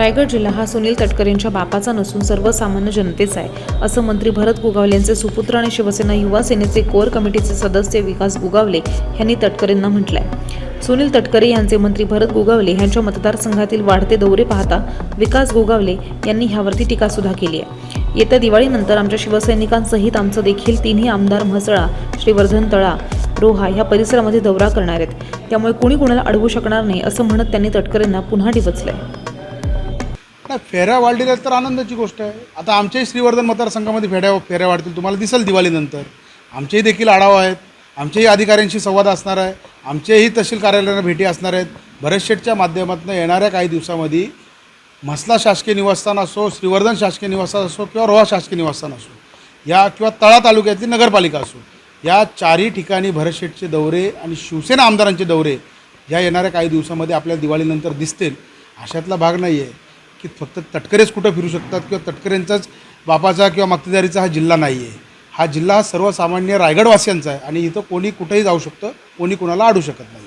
रायगड जिल्हा हा सुनील तटकरेंच्या बापाचा नसून सर्वसामान्य जनतेचा आहे असं मंत्री भरत गुगावले यांचे सुपुत्र आणि शिवसेना युवा सेनेचे कोर कमिटीचे सदस्य विकास गुगावले यांनी तटकरेंना म्हटलंय. सुनील तटकरे यांचे मंत्री भरत गोगावले यांच्या मतदारसंघातील वाढते दौरे पाहता विकास गोगावले यांनी ह्यावरती टीकासुद्धा केली आहे. येत्या दिवाळीनंतर आमच्या शिवसैनिकांसहित आमचं देखील तिन्ही आमदार म्हसळा श्रीवर्धन तळा रोहा ह्या परिसरामध्ये दौरा करणार आहेत. त्यामुळे कुणी कुणाला अडवू शकणार नाही असं म्हणत त्यांनी तटकरेंना पुन्हा डिवचलंय नाही फेऱ्या वाढलेल्या तर आनंदाची गोष्ट आहे. आता आमच्याही श्रीवर्धन मतदारसंघामध्ये फेऱ्या फेऱ्या वाढतील. तुम्हाला दिसेल दिवाळीनंतर. आमचेही देखील आढावा आहेत. आमच्याही अधिकाऱ्यांशी संवाद असणार आहे. आमचेही तहसील कार्यालयांना भेटी असणार आहेत. भरतशेठच्या माध्यमातून येणाऱ्या काही दिवसामध्ये म्हसला शासकीय निवासस्थान असो श्रीवर्धन शासकीय निवासस्थान असो किंवा रोहा शासकीय निवासस्थान असो या किंवा तळा तालुक्यातली नगरपालिका असो या चारही ठिकाणी भरतशेठचे दौरे आणि शिवसेना आमदारांचे दौरे या येणाऱ्या काही दिवसामध्ये आपल्याला दिवाळीनंतर दिसतील. अशातला भाग नाही आहे की फक्त तटकरेच कुठं फिरू शकतात किंवा तटकरेंचाच बापाचा किंवा मक्तेदारीचा हा जिल्हा नाही आहे हा जिल्हा हा सर्वसामान्य रायगडवासियांचा आहे आणि इथं कोणी कुठेही जाऊ शकतं कोणी कुणाला अडू शकत नाही.